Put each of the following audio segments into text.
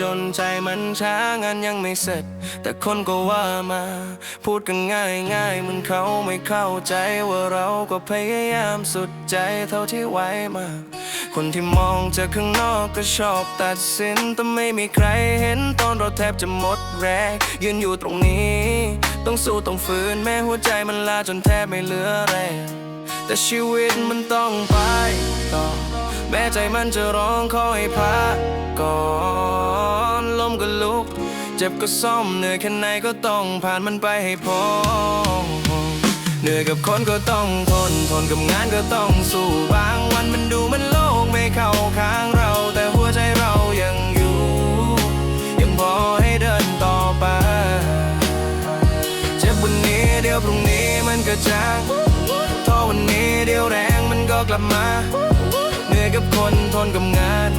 จนใจมันช้างานยังไม่เสร็จ แต่คนก็ว่ามา พูดกันง่ายง่ายเหมันเขาไม่เข้าใจว่าเราก็พยายามสุดใจเท่าที่ไหวมา คนที่มองจากข้างนอกก็ชอบตัดสิน แต่ไม่มีใครเห็นตอนเราแทบจะหมดแรงยืนอยู่ตรงนี้ ต้องสู้ต้องฝืนแม้หัวใจมันลาจนแทบไม่เหลือแรงแต่ชีวิตมันต้องไปต่อ ใจมันจะร้องขอให้พักก่อนลมก็ลุก เจ็บก็ซ่อมเหนื่อยแค่ไหนก็ต้องผ่านมันไปให้พอเหนื่อยกับคนก็ต้องทนทนกับงานก็ต้องสู้บางวันมันดูมันโลกไม่เข้าข้างเรา แต่หัวใจเรายังอยู่ ยังพอให้เดินต่อไป เจ็บวันนี้เดี๋ยวพรุ่งนี้มันก็จางท้อวันนี้เดี๋ยวแรงมันก็กลับมา กับคนทนกับงาน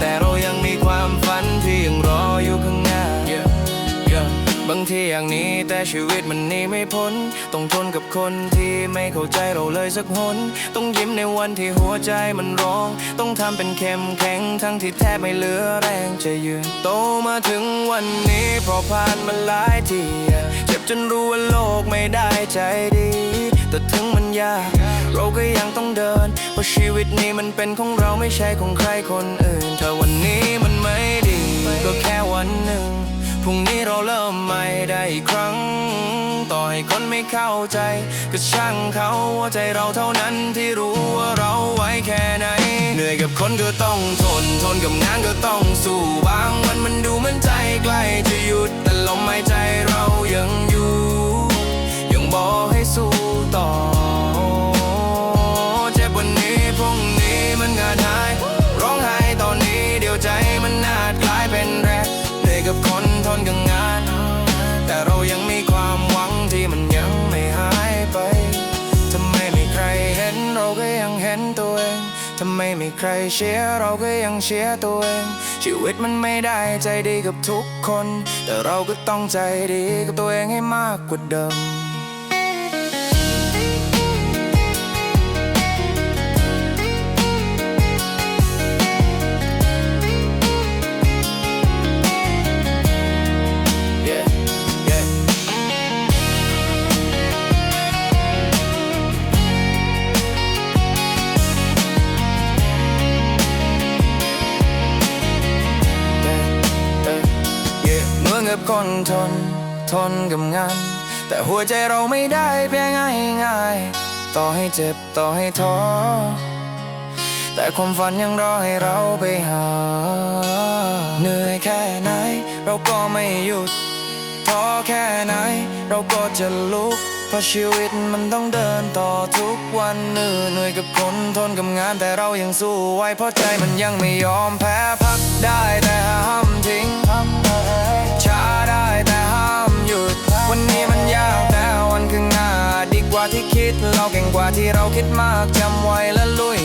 แต่เรายังมีความฝันที่ยังรออยู่ข้างหน้า บางทีอย่างนี้แต่ชีวิตมันนีไม่พ้น ต้องทนกับคนที่ไม่เข้าใจเราเลยสักหน ต้องยิ้มในวันที่หัวใจมันร้อง ต้องทำเป็นเข้มแข็งทั้งที่แทบไม่เหลือแรงจะยืน โตมาถึงวันนี้เพราะผ่านมาหลายที เจ็บจนรู้ว่าโลกไม่ได้ใจดี แต่ถึงมันยาก เราก็ยังต้องเดิน เพราะชีวิตนี้มันเป็นของเราไม่ใช่ของใครคนอื่น ถ้าวันนี้มันไม่ดี ก็แค่วันหนึ่ง พรุ่งนี้เราเริ่มใหม่ได้อีกครั้ง ต่อให้คนไม่เข้าใจ ก็ช่างเขาว่าใจเราเท่านั้นที่รู้ว่าเราไว้แค่ไหน เหนื่อยกับคนก็ต้องทน ทนกับงานก็ต้องสู้บางวันมันดูเหมันใจใกล้จะหยุด แต่ลมหายใจเรายัง ห็นตัวเองทำไมไม่ใครเชียร์เราก็ยังเชียร์ตัวเอง ชีวิตมันไม่ได้ใจดีกับทุกคน แต่เราก็ต้องใจดีกับตัวเองให้มากกว่าเดิม กับคนทน ทนกับงาน แต่หัวใจเราไม่ได้เพียงง่ายง่าย ต่อให้เจ็บต่อให้ท้อ แต่ความฝันยังรอให้เราไปหา เหนื่อยแค่ไหน เราก็ไม่หยุดท้อแค่ไหน เราก็จะลุกเพราะชีวิตมันต้องเดินต่อทุกวันเหนื่อยเหนื่อยกับคนทนกับงานแต่เรายังสู้ไว้เพราะใจมันยังไม่ยอมแพ้พักได้แต่ห้ามทิ้ง ดเราเก่งกว่าที่เราคิดมากจำไว้และลุย